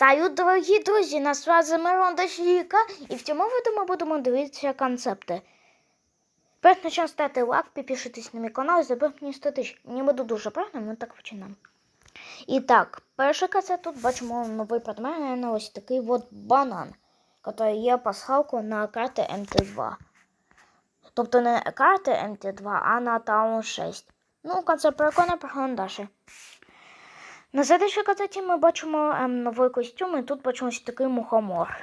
Салют, дорогі друзі! На связі Мирон Дашіка, і в цьому відео ми будемо дивитися концепти. Перш почнемо ставити лайк, підпишитесь на мій канал і забив мені 100 тисяч. Мені буде дуже приємно, ми так починаємо. І так, перший концепт тут бачимо новий предмет, на ось такий от банан, який є пасхалку на карти МТ2. Тобто не карти МТ2, а на Таун 6. Ну, концепт прикольний, проходимо далі. На следующій катеті ми бачимо ем, новий костюм, і тут бачимо ось такий мухомор.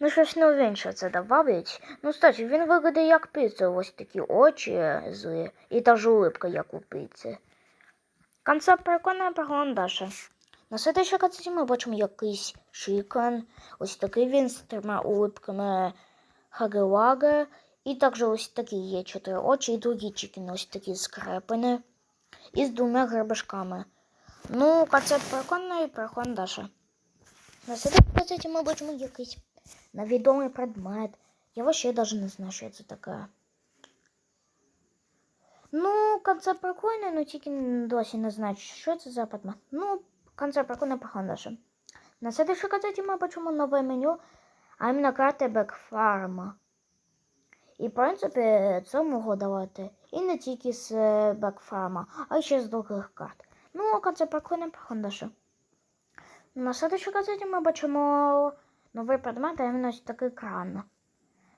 Ну, щось новеньше це добавить. Ну, кстати, він виглядає як піца, ось такі очі злі, і та ж улипка, як у піці. Концепт прикольний, проходимо далі. На следующій катеті ми бачимо якийсь чикен, ось такий він з трьома улипками хаге і також ось такі є чотири очі, і другі чикени ось такі скрепені, і з двома грибашками. Ну, концепт прикольний, переходимо далі. На следующій катеті ми бачимо якийсь невідомий предмет. Я вообще даже не знаю, що це таке. Ну, концепт прикольний, але тільки досі не знаю, що це за предмет. Ну, концепт прикольний, переходимо далі. На следующій катеті ми бачимо нове меню, а іменно карти Бекфарма. І, в принципі, це можу давати і не тільки з Бекфарма, а ще з других карт. Ну, концепт прикольний, переходимо далі. На следующій газеті ми бачимо новий предмет, а іменно такий кран.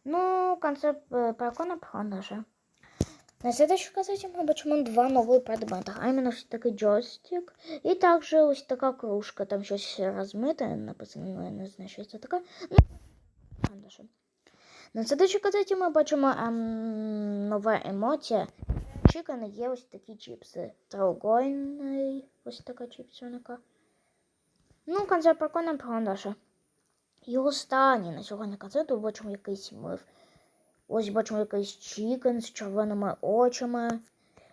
Ну, концепт е, прикольний, переходимо. На следующій газеті ми бачимо два нові предмети, а іменно ось такий джойстик і також ось така кружка, там щось розмите, написано, ну, я не знаю, що це таке. Ну. На следующій газеті ми бачимо ем, нова емоція. Чикани є ось такі чіпси. Треугольний, ось така чіпсоника. Ну, концерт прикольний, продажа. І останній на сьогодні концерту бачимо якийсь миф. Ось бачимо якийсь чікен з червоними очами,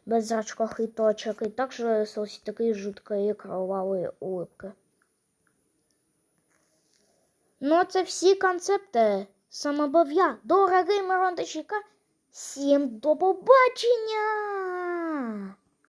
без зрачках і точок, і також ось такі жуткої кровавої улипки. Ну, це всі концепти. Саме дорогий Мирон Тищика. Всім до побачення!